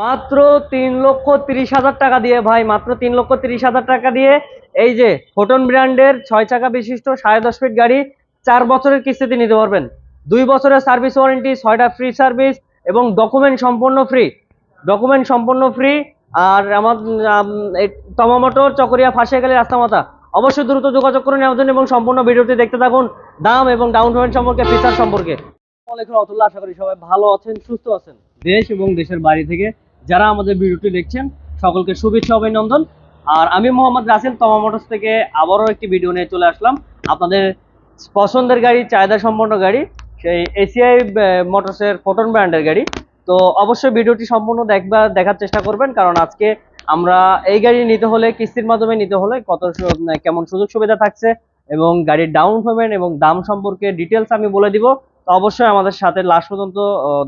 মাত্র তিন লক্ষ তিরিশ হাজার টাকা দিয়ে ভাই মাত্র তিন লক্ষ তিরিশ হাজার টাকা দিয়ে এই যে ফোটন ব্র্যান্ডের ছয় চাকা বিশিষ্ট সাড়ে দশ ফিট গাড়ি চার বছরের কিস্তিতে নিতে পারবেন। দুই বছরের সার্ভিস ওয়ারেন্টি ছয়টা ফ্রি সার্ভিস এবং ডকুমেন্ট সম্পূর্ণ ফ্রি ডকুমেন্ট সম্পূর্ণ ফ্রি আর আমার তমা মোটর চকরিয়া ফাঁসিয়ে গেলে রাস্তা মাথা। অবশ্যই দ্রুত যোগাযোগ করুন আমাদের এবং সম্পূর্ণ ভিডিওটি দেখতে থাকুন। দাম এবং ডাউন পেমেন্ট সম্পর্কে ফিচার সম্পর্কে। আশা করি সবাই ভালো আছেন সুস্থ আছেন। দেশ এবং দেশের বাড়ি থেকে যারা আমাদের ভিডিওটি দেখছেন, সকলকে শুভেচ্ছা, অভিনন্দন। আর আমি মোহাম্মদ রাসেল, তমা মোটরস থেকে আবারও একটি ভিডিও নিয়ে চলে আসলাম। আপনাদের পছন্দের গাড়ি, চাহিদা সম্পন্ন গাড়ি, সেই এসিআই মোটরসের ফোটন ব্র্যান্ডের গাড়ি। তো অবশ্যই ভিডিওটি সম্পূর্ণ দেখবার দেখার চেষ্টা করবেন, কারণ আজকে আমরা এই গাড়ি নিতে হলে, কিস্তির মাধ্যমে নিতে হলে কত কেমন সুযোগ সুবিধা থাকছে এবং গাড়ির ডাউন পেমেন্ট এবং দাম সম্পর্কে ডিটেলস আমি বলে দিব। তো অবশ্যই আমাদের সাথে লাস্ট পর্যন্ত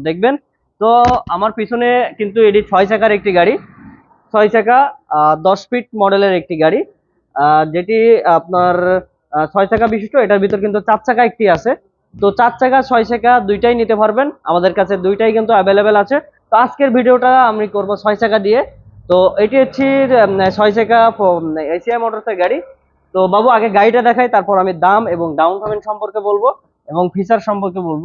দেখবেন। তো আমার পিছনে কিন্তু এটি ছয় চাকার একটি গাড়ি। ছয় চাকা দশ ফিট মডেলের একটি গাড়ি। যেটি আপনার ছয় চাকা বিশিষ্ট, এটার ভিতর কিন্তু চার চাকা একটি আছে। তো চার চাকা, ছয় চাকা দুইটাই নিতে পারবেন। আমাদের কাছে দুইটাই কিন্তু অ্যাভেলেবেল আছে। তো আজকের ভিডিওটা আমি করব ছয় চাকা দিয়ে। তো এটি হচ্ছে ছয় চাকা এসিআই মোটরসের গাড়ি। তো বাবু, আগে গাড়িটা দেখাই, তারপর আমি দাম এবং ডাউন পেমেন্ট সম্পর্কে বলব এবং ফিচার সম্পর্কে বলব।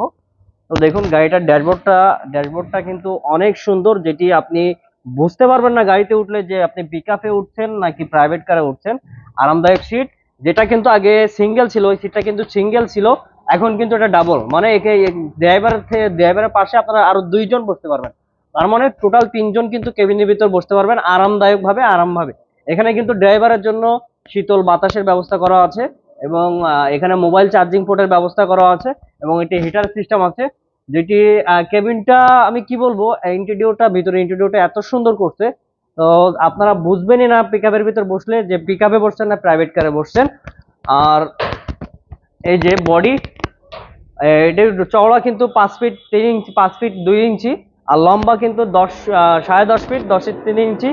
তো দেখুন, গাড়িটার ড্যাশবোর্ডটা ড্যাশবোর্ডটা কিন্তু অনেক সুন্দর, যেটি আপনি বুঝতে পারবেন না গাড়িতে উঠলে যে আপনি পিকআপে উঠছেন নাকি প্রাইভেট কারে উঠছেন। আরামদায়ক সিট যেটা কিন্তু আগে সিঙ্গেল ছিল, ওই সিটটা কিন্তু সিঙ্গেল ছিল, এখন কিন্তু এটা ডাবল মানে একে ড্রাইভার ড্রাইভারের পাশে আপনারা আরও দুইজন বসতে পারবেন। তার মানে টোটাল তিনজন কিন্তু কেবিনের ভিতর বসতে পারবেন আরামদায়ক ভাবে আরামভাবে। এখানে কিন্তু ড্রাইভারের জন্য শীতল বাতাসের ব্যবস্থা করা আছে এবং এখানে মোবাইল চার্জিং পোর্টের ব্যবস্থা করা আছে। এবং এটি হিটার সিস্টেম আছে, যেটি কেবিনটা আমি কি বলব ইন্টেরিয়রটা ভিতরে ইন্টেরিয়রটা এত সুন্দর করছে, তো আপনারা বুঝবেনই না পিক আপের ভিতর বসলে, যে পিকআপে বসছেন না প্রাইভেট কারে বসছেন। আর এই যে বডি এটা চওড়া কিন্তু পাঁচ ফিট তিন ইঞ্চি, পাঁচ ফিট দুই ইঞ্চি, আর লম্বা কিন্তু দশ সাড়ে দশ ফিট দশের তিন ইঞ্চি।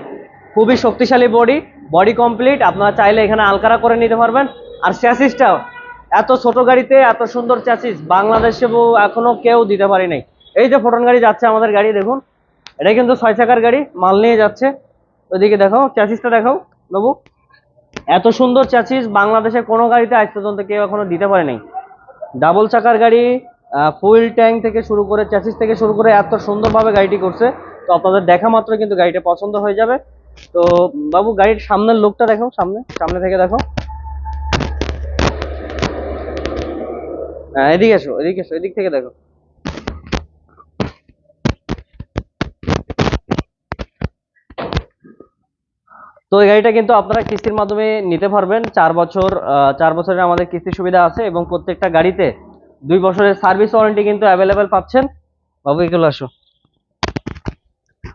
খুবই শক্তিশালী বডি বডি কমপ্লিট আপনারা চাইলে এখানে আলকারা করে নিতে পারবেন। আর চ্যাসিসটাও এত ছোট গাড়িতে এত সুন্দর চ্যাসিস বাংলাদেশে এখনও কেউ দিতে পারি নাই। এই যে ফোটন গাড়ি যাচ্ছে আমাদের গাড়ি, দেখুন। এটা কিন্তু ছয় চাকার গাড়ি, মাল নিয়ে যাচ্ছে। ওইদিকে দেখো চ্যাসিসটা দেখো বাবু। এত সুন্দর চ্যাসিস বাংলাদেশে কোনো গাড়িতে আজ পর্যন্ত কেউ এখনও দিতে পারে নাই। ডাবল চাকার গাড়ি ফুল ট্যাঙ্ক থেকে শুরু করে চ্যাসিস থেকে শুরু করে এত সুন্দরভাবে গাড়িটি করছে। তো আপনাদের দেখা মাত্র কিন্তু গাড়িটা পছন্দ হয়ে যাবে। তো, বাবু, গাড়ির সামনের লোকটা দেখো সামনে সামনে থেকে দেখো হ্যাঁ এদিকে এসো এদিকে এসো এদিক থেকে দেখো। তো এই গাড়িটা কিন্তু আপনারা কিস্তির মাধ্যমে নিতে পারবেন। চার বছর চার বছরের আমাদের কিস্তির সুবিধা আছে এবং প্রত্যেকটা গাড়িতে দুই বছরের সার্ভিস ওয়ারেন্টি কিন্তু অ্যাভেলেবেল পাচ্ছেন। বাবু আসো।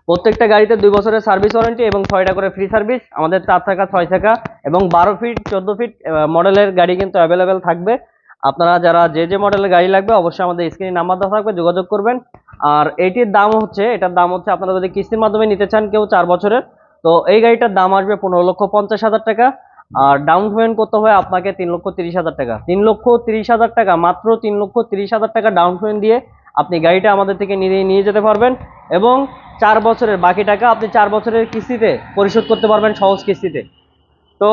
প্রত্যেকটা গাড়িতে দুই বছরের সার্ভিস ওয়ারেন্টি এবং ছয়টা করে ফ্রি সার্ভিস আমাদের চার চাকা, ছয় চাকা এবং বারো ফিট চোদ্দ ফিট মডেলের গাড়ি কিন্তু অ্যাভেলেবেল থাকবে। আপনারা যারা যে যে মডেলের গাড়ি লাগবে অবশ্যই আমাদের স্ক্রিনে নাম্বার দেওয়া থাকবে, যোগাযোগ করবেন। আর এটির দাম হচ্ছে, এটার দাম হচ্ছে আপনারা যদি কিস্তির মাধ্যমে নিতে চান কেউ চার বছরের, তো এই গাড়িটার দাম আসবে পনেরো লক্ষ পঞ্চাশ হাজার টাকা। আর ডাউন পেমেন্ট করতে হয় আপনাকে তিন লক্ষ তিরিশ হাজার টাকা। তিন লক্ষ তিরিশ হাজার টাকা, মাত্র তিন লক্ষ তিরিশ হাজার টাকা ডাউন পেমেন্ট দিয়ে আপনি গাড়িটা আমাদের থেকে নিয়ে নিয়ে যেতে পারবেন। এবং চার বছরের বাকি টাকা আপনি চার বছরের কিস্তিতে পরিশোধ করতে পারবেন সহজ কিস্তিতে। তো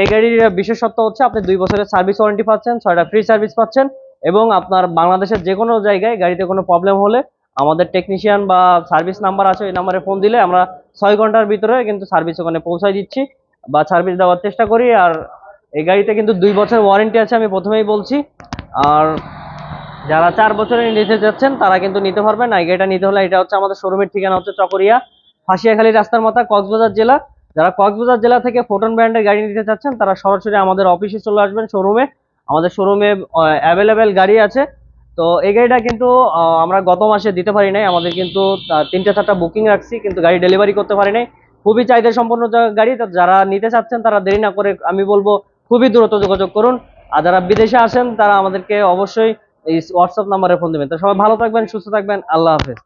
এই গাড়ির বিশেষত্ব হচ্ছে আপনি দুই বছরের সার্ভিস ওয়ারেন্টি পাচ্ছেন, ছয়টা ফ্রি সার্ভিস পাচ্ছেন এবং আপনার বাংলাদেশের যে কোনো জায়গায় গাড়িতে কোনো প্রবলেম হলে আমাদের টেকনিশিয়ান বা সার্ভিস নাম্বার আছে, ওই নাম্বারে ফোন দিলে আমরা ছয় ঘণ্টার ভিতরে কিন্তু সার্ভিস ওখানে পৌঁছায় দিচ্ছি বা সার্ভিস দেওয়ার চেষ্টা করি। আর এই গাড়িতে কিন্তু দুই বছর ওয়ারেন্টি আছে, আমি প্রথমেই বলছি। আর যারা চার বছরের নিতে যাচ্ছেন, তারা কিন্তু নিতে পারবেন। না গাড়িটা নিতে হলে এটা হচ্ছে আমাদের শোরুমের ঠিকানা হচ্ছে চকরিয়া, ফাঁসিয়াখালী রাস্তার মাথা, কক্সবাজার জেলা। যারা কক্সবাজার জেলা থেকে ফোটন ব্র্যান্ডের গাড়ি নিতে চাচ্ছেন, তারা সরাসরি আমাদের অফিসে চলে আসবেন শোরুমে আমাদের শোরুমে অ্যাভেলেবেল গাড়ি আছে। তো এই গাড়িটা কিন্তু আমরা গত মাসে দিতে পারি নাই। আমাদের কিন্তু তিনটে চারটা বুকিং রাখছি, কিন্তু গাড়ি ডেলিভারি করতে পারি নাই। খুবই চাহিদা সম্পন্ন গাড়ি যারা নিতে চাচ্ছেন, তারা দেরি না করে, আমি বলব, খুবই দ্রুত যোগাযোগ করুন। আর যারা বিদেশে আসেন, তারা আমাদেরকে অবশ্যই এই হোয়াটসঅ্যাপ নাম্বারে ফোন দেবেন। তো সবাই ভালো থাকবেন, সুস্থ থাকবেন। আল্লাহ হাফেজ।